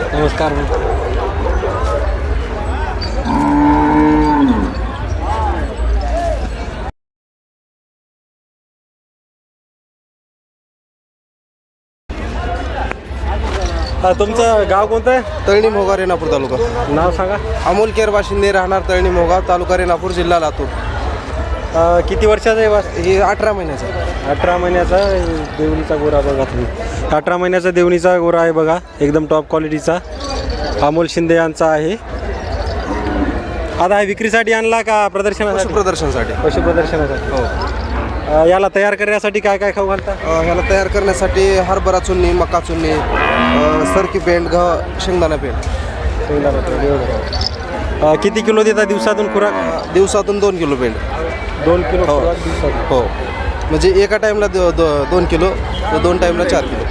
नमस्कार हा, तुमचं गाव कोणतं आहे? तळणी मोगा रेणापूर तालुका. नाव सांगा. अमोल केर बाशिंदे राहणार तळणी मोगा तालुका रेणापूर जिल्हा लातूर. अ, किती वर्षाचा आहे वास हे अठरा महिन्याचा अठरा महिन्याचा देवणीचा गोरा बघा तुम्ही. अठरा महिन्याचा देवणीचा गोरा आहे बघा एकदम टॉप क्वालिटीचा अमोल शिंदे यांचा आहे. आता हा विक्रीसाठी आणला का प्रदर्शनासाठी? प्रदर्शनासाठी पशु प्रदर्शनासाठी हो. अ, याला तयार करण्यासाठी काय काय खाऊ घालता? अ, ह्याला तयार करण्यासाठी हरभरा चुन्नी मका चुन्नी अ, सरकी पेंट गव्हा शेंगदाणा पेंट. शेंगदाणा तेल, एवढं. अ, किती किलो देता दिवसातून खुराक? दिवसातून दोन किलो पेंट दोन किलो हो. खुराक दिवसातून? हो. म्हणजे एका टाईमला दो, दो, दोन किलो तर दोन टाईमला चार किलो.